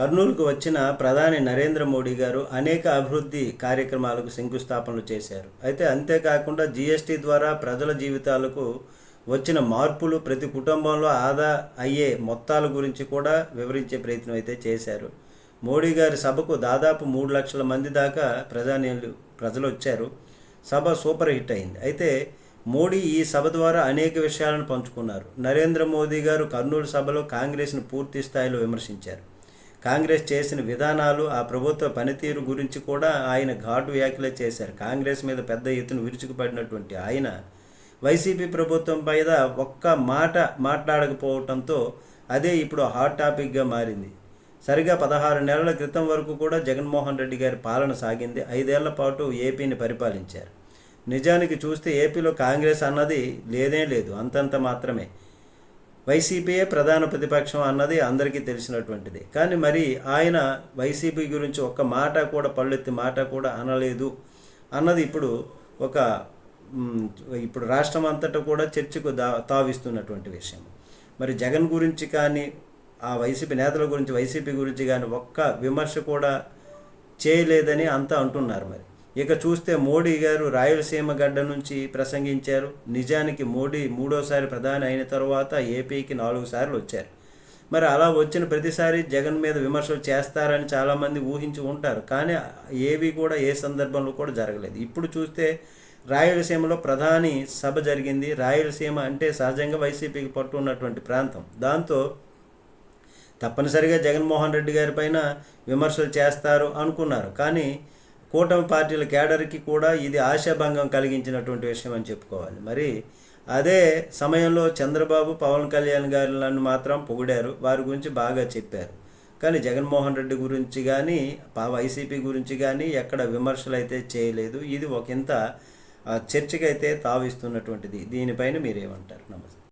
కర్నూలుకు వచ్చిన ప్రధాని నరేంద్ర మోడీ గారు అనేక అభివృద్ధి కార్యక్రమాలకు శంకుస్థాపనలు చేశారు. అయితే అంతేకాకుండా జీఎస్టీ ద్వారా ప్రజల జీవితాలకు వచ్చిన మార్పులు ప్రతి కుటుంబంలో ఆదా అయ్యే మొత్తాల గురించి కూడా వివరించే ప్రయత్నం అయితే చేశారు. మోడీ గారి సభకు దాదాపు మూడు లక్షల మంది దాకా ప్రజానీయులు ప్రజలు వచ్చారు. సభ సూపర్ హిట్ అయింది. అయితే మోడీ ఈ సభ ద్వారా అనేక విషయాలను పంచుకున్నారు. నరేంద్ర మోదీ గారు కర్నూలు సభలో కాంగ్రెస్ను పూర్తి స్థాయిలో విమర్శించారు. కాంగ్రెస్ చేసిన విధానాలు ఆ ప్రభుత్వ పనితీరు గురించి కూడా ఆయన ఘాటు వ్యాఖ్యలు చేశారు. కాంగ్రెస్ మీద పెద్ద ఎత్తున విరుచుకుపడినటువంటి ఆయన వైసీపీ ప్రభుత్వం పైన ఒక్క మాట మాట్లాడకపోవడంతో అదే ఇప్పుడు హాట్ టాపిక్గా మారింది. సరిగా పదహారు నెలల క్రితం వరకు కూడా జగన్మోహన్ రెడ్డి గారి పాలన సాగింది. ఐదేళ్ళ పాటు ఏపీని పరిపాలించారు. నిజానికి చూస్తే ఏపీలో కాంగ్రెస్ అన్నది లేదే లేదు. అంతంత మాత్రమే. వైసీపీయే ప్రధాన ప్రతిపక్షం అన్నది అందరికీ తెలిసినటువంటిది. కానీ మరి ఆయన వైసీపీ గురించి ఒక్క మాట కూడా పళ్ళెత్తి మాట కూడా అనలేదు అన్నది ఇప్పుడు ఒక ఇప్పుడు రాష్ట్రం అంతటా కూడా చర్చకు దా తావిస్తున్నటువంటి విషయం. మరి జగన్ గురించి కానీ ఆ వైసీపీ నేతల గురించి వైసీపీ గురించి కానీ ఒక్క విమర్శ కూడా చేయలేదని అంతా అంటున్నారు మరి. ఇక చూస్తే మోడీ గారు రాయలసీమ గడ్డ నుంచి ప్రసంగించారు. నిజానికి మోడీ మూడోసారి ప్రధాని అయిన తర్వాత ఏపీకి నాలుగు సార్లు వచ్చారు. మరి అలా వచ్చిన ప్రతిసారి జగన్ మీద విమర్శలు చేస్తారని చాలామంది ఊహించి ఉంటారు. కానీ ఏవి కూడా ఏ సందర్భంలో కూడా జరగలేదు. ఇప్పుడు చూస్తే రాయలసీమలో ప్రధాని సభ జరిగింది. రాయలసీమ అంటే సహజంగా వైసీపీకి పట్టు ఉన్నటువంటి ప్రాంతం. దాంతో తప్పనిసరిగా జగన్మోహన్ రెడ్డి గారి పైన విమర్శలు చేస్తారు అనుకున్నారు. కానీ కూటమి పార్టీల కేడర్కి కూడా ఇది ఆశాభంగం కలిగించినటువంటి విషయం అని చెప్పుకోవాలి. మరి అదే సమయంలో చంద్రబాబు పవన్ కళ్యాణ్ గారులను మాత్రం పొగిడారు. వారి గురించి బాగా చెప్పారు. కానీ జగన్మోహన్ రెడ్డి గురించి కానీ వైసీపీ గురించి కానీ ఎక్కడ విమర్శలు అయితే చేయలేదు. ఇది ఒకంత ఆ, చర్చకైతే తావిస్తున్నటువంటిది. దీనిపైన మీరేమంటారు? నమస్తే.